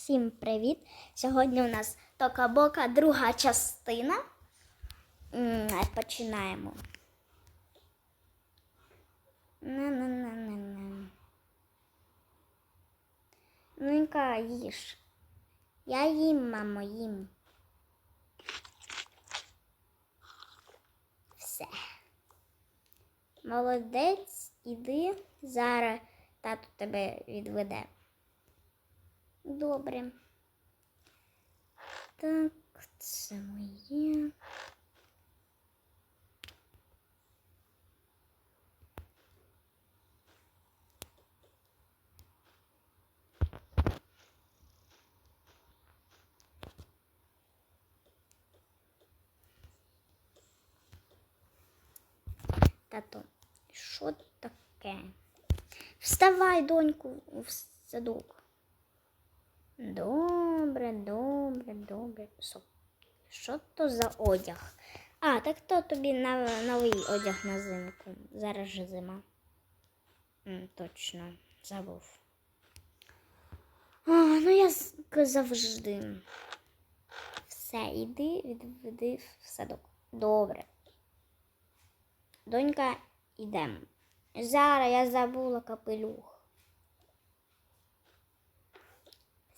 Всім привіт! Сьогодні у нас Тока-Бока, друга частина. Починаємо. Ну-ка, їж. Я їм, мамо, їм. Все. Молодець, іди. Зараз тато тебе відведе. Добре. Так, це моє. Тато, що таке? Вставай, доньку, в садок. Добре, добре, добре. Стоп. Що то за одяг? А, так то тобі новий одяг на зимку. Зараз же зима. М, точно, забув. А, ну я завжди. Все, іди, відведи в садок. Добре. Донька, йдемо. Зараз я забула капелюх.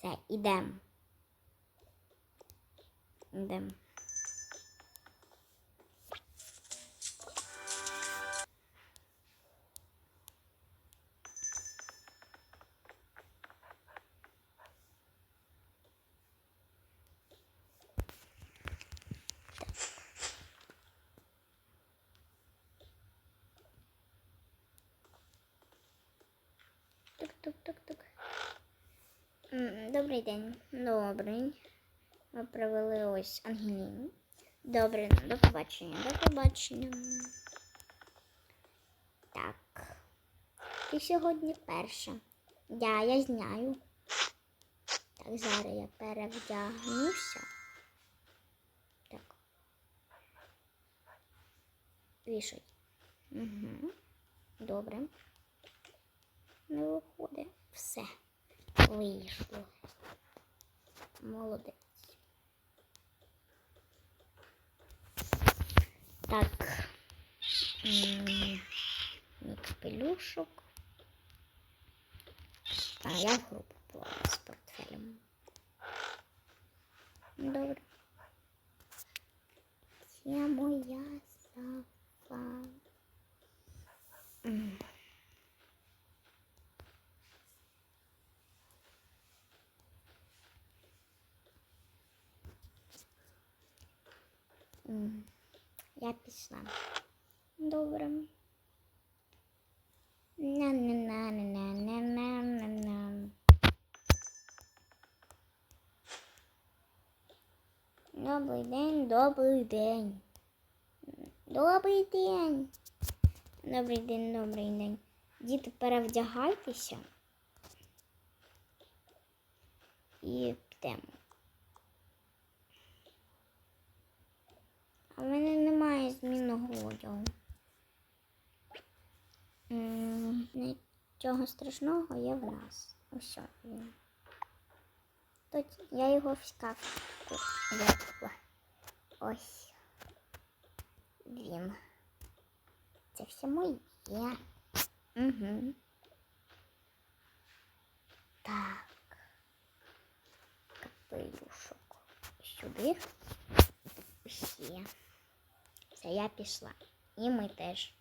Все, ідемо. Ідемо. Добрий день. Добрий. Ми привели ось Ангеліну. Добре, до побачення. До побачення. Так. Ти сьогодні перша. Я, я знаю. Так, зараз я перевдягнуся. Так. Вішай. Угу. Добре. Не виходить. Все. Вийшло. Молодець. Так. Капелюшок. А я в групу з портфелем. Добре. Це моя сафа. Я пішла. Добре. Добрий день, добрий день. Добрий день. Добрий день, добрий день. Діти, перевдягайтеся. І підемо. А в мене немає змінного одягу. М, Нічого страшного є в нас. Ось він. Тут я його в шкаф виклала. Ось. Він. Це все моє. Угу. Так. Капелюшок. Сюди. Всі. Все, я пішла. І ми теж.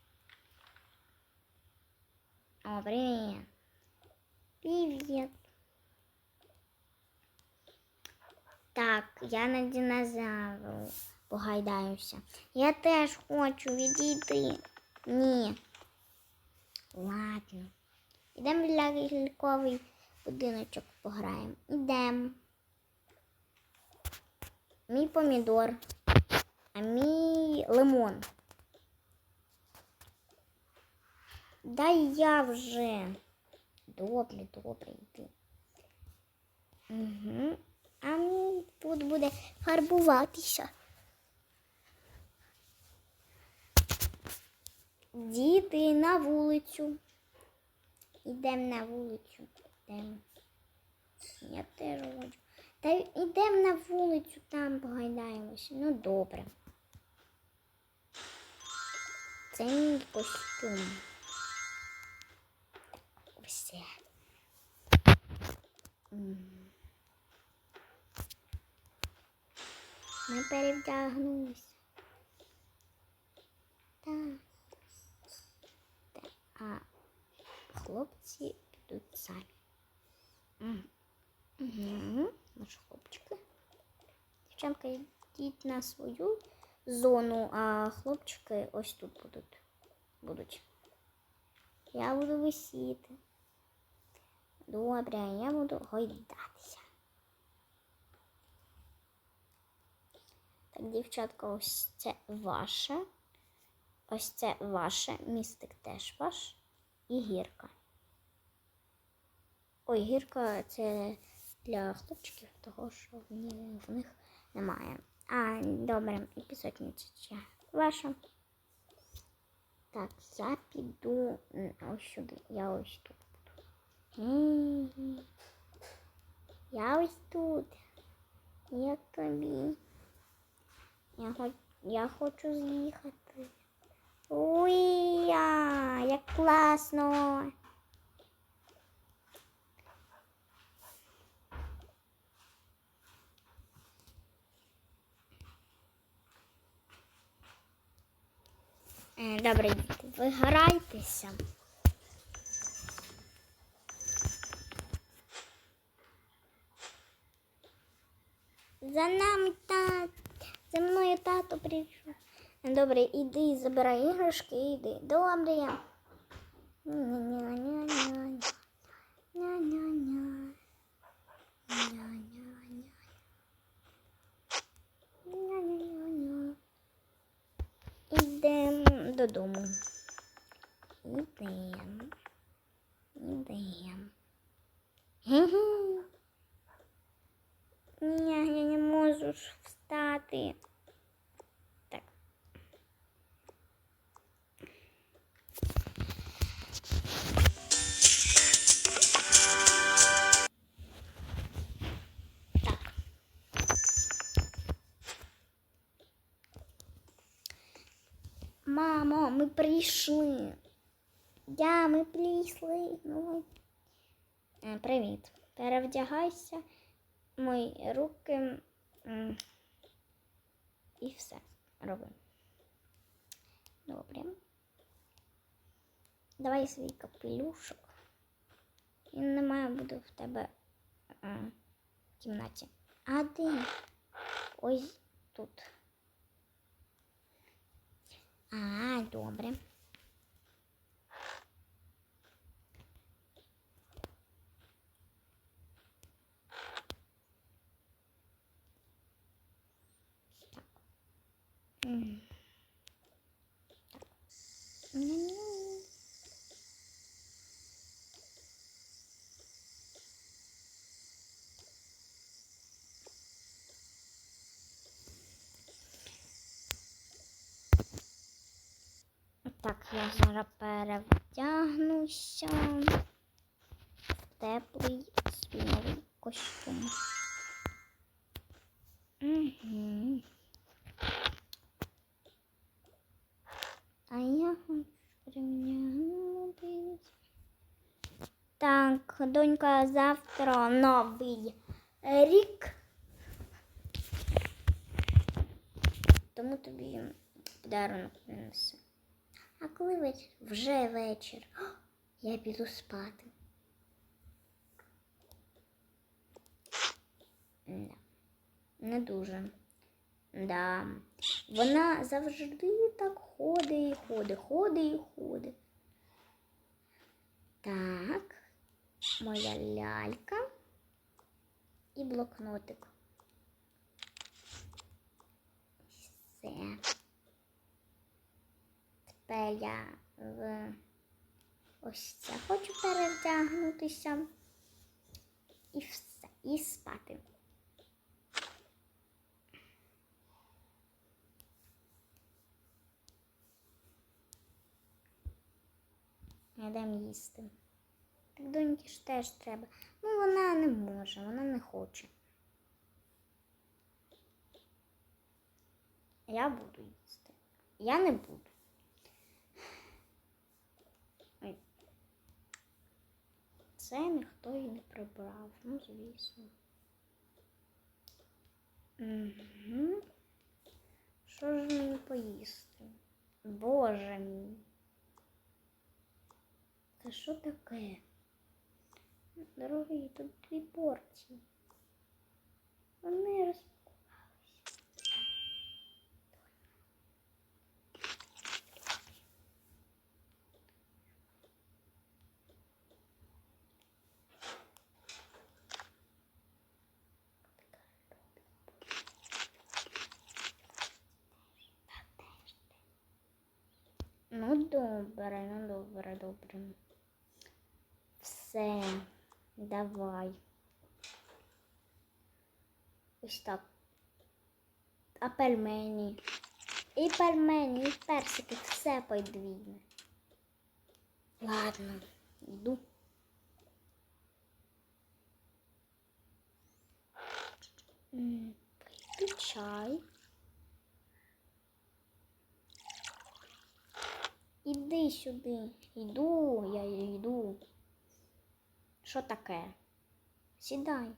О, привіт. Привіт. Так, я на динозавру погайдаюся. Я теж хочу відійти. Ні. Ладно. Ідемо в ляльковий будиночок пограємо. Ідемо. Мій помідор. А мій лимон. Дай я вже. Добре, добре, йди. Угу. А тут буде фарбуватися. Діти на вулицю. Ідемо на вулицю. Йдемо. Я я теж хочу. Та йдемо на вулицю, там погайдаємося. Ну добре. Це мій костюм. Все. Ми перевдягнулися. Так. А хлопці підуть самі. Угу. Наші хлопчики. Дівчанка, йдіть на свою зону, а хлопчики ось тут будуть. будуть. Я буду висіти. Добре, я буду гойдатися. Так, дівчатка, ось це ваше. Ось це ваше. Містик теж ваш. І гірка. Ой, гірка це для хлопчиків, того що в них немає. А, добре, і пісочниця ваша. Так, я піду ось сюди. Я ось тут Я ось тут. Як тобі? Я, хоч, я хочу з'їхати. Я, як класно. Е, Добре, ви грайтеся. За нами тат. За мною тато прийшов. Добре, іди, забирай іграшки, іди. Добре. Ня-ня-ня-ня. Ми прийшли. Я, ми прийшли. Ну. Е, Привіт. Перевдягайся, мої руки. І все роби. Добре. Давай свій капелюшок. Він не має бути в тебе в кімнаті. А де? Ось тут. А, добре. Так. М. Так. Ням-ням. Так, я зараз перевдягнуся в теплий новий костюм. А я хочу перевдягнутись. Так, донька, завтра новий рік. Тому тобі подарунок принесу. А коли вечір? Вже вечір. О, я піду спати. Да. Не дуже. Да. Вона завжди так ходить і ходить, ходить і ходить. Так, моя лялька і блокнотик. Все. Тепер в ось це хочу перевдягнутися. І все. І спати. Йдемо їсти. Так доньки ж теж треба. Ну, вона не може, вона не хоче. Я буду їсти. Я не буду. Ой. Це ніхто і не прибрав, ну звісно. Угу. Що ж мені поїсти? Боже мій. Це що таке? Дорогий, тут дві порції. Вони розпакувалися. Ну, добре, ну добре. Все, давай. Ось так. А пельмені. І пельмені, і персики, все подвійне. Ладно, йду. М, Пийду чай. Іди сюди. Йду, я йду. Що таке? Сідай.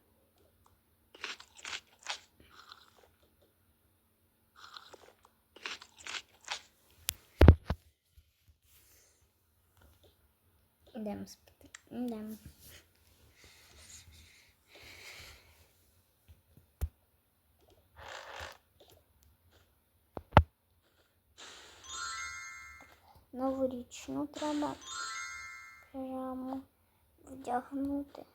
Ідемо спати. Ідемо. Новорічну треба прямо вдягнути.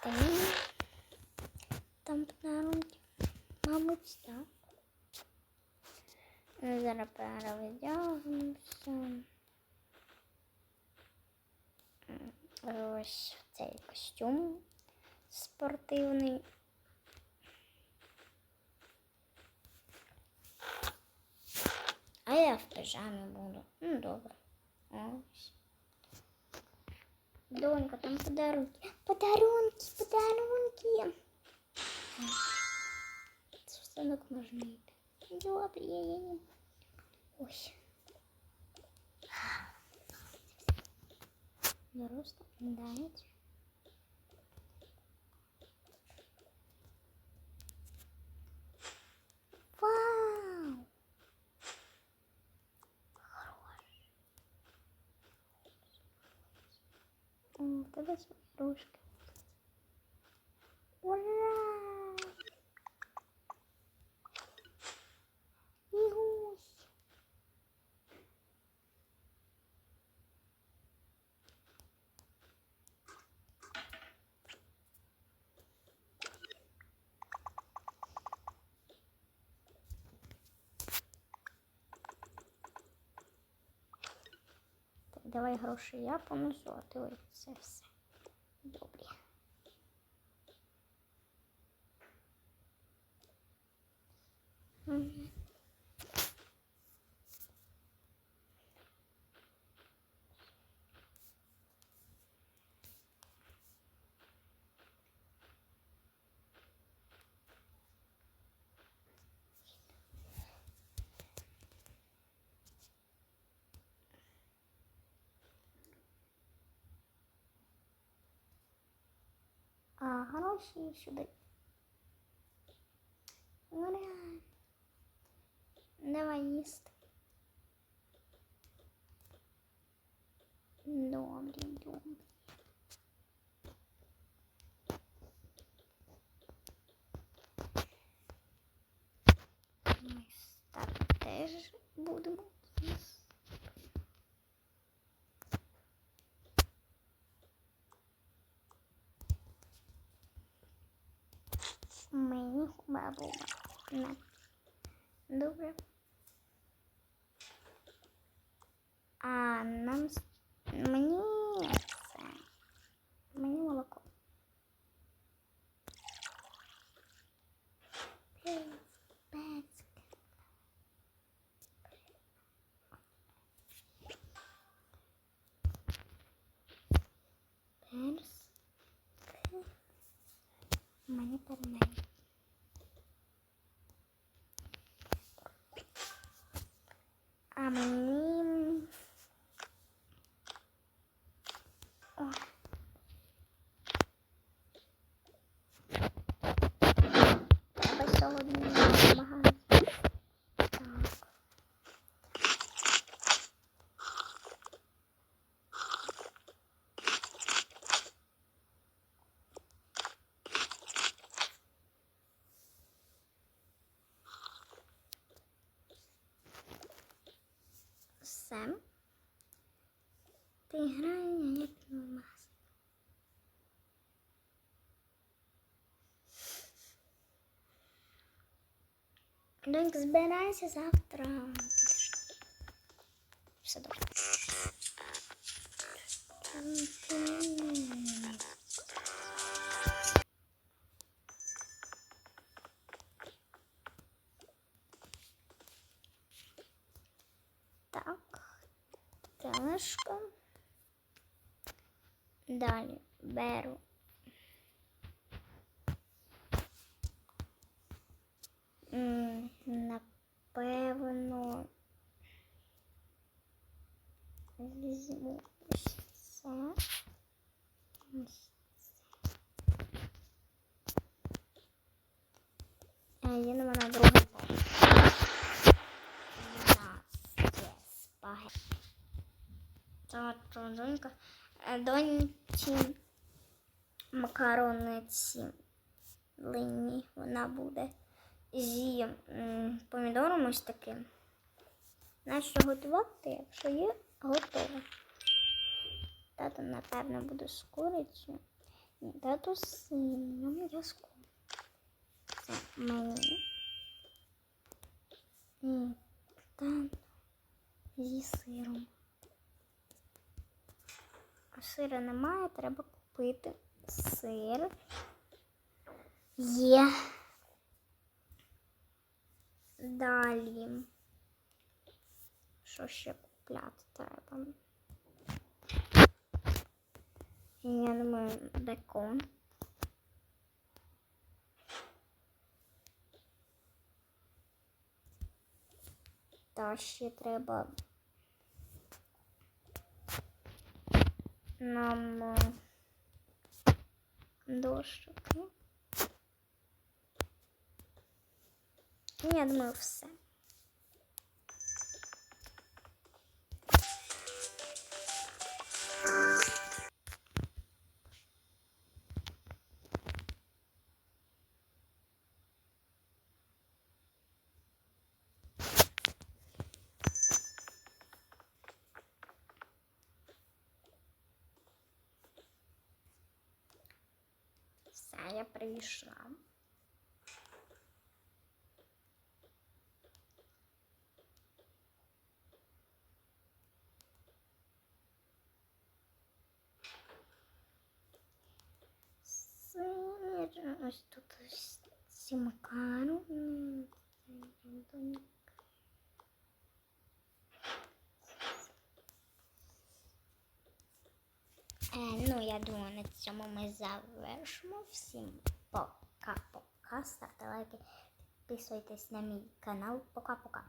Встаємо. Там подарунки. Мабуть, так. Ну, Зараз перевдягнемося. Ось цей костюм спортивний. А я в пижамі буду. Ну, добре. Ось. Донька, там подарунки. Подарунки, подарунки. Це все так можна йти. Добре, я, я, я. Ось. Доросла, дають. Вау! О, в тебе свої ручки. Ура! Ігусь! Так, давай гроші я понесу, а ти ось це все. Добре. Мгм. А гроші сюди. Ура! Давай їсти. добрі, добрі. Ми так теж будемо. Мені бабу. Не. Добре. А нам мені це. Мені молоко. Мені перемень. А мені. О. Треба сьогодні в магазин. Так. Все. Ти грає, як нас. Донька, збирайся завтра. Все добре. Так. Тележка. Далі беру. М, Напевно. Візьму ось це. Ось це. А їдемо на другий поверх. У нас є донька, е, доньці макарони лині вона буде зі помідором ось таким. Нащо готувати, якщо є готове. Тато, напевно, буде з курицею. Ні, тато з сином, я. Це мені. І тато зі сиром. А сира немає, треба купити сир. Є. Далі. Що ще купляти треба? Я думаю, бекон. Та ще треба нам е, дощики. Я думаю, все. Все, я прийшла. Сир, ось тут макарони. Ну, я думаю, на цьому ми завершимо. Всім пока-пока. Ставте лайки, підписуйтесь на мій канал. Пока-пока.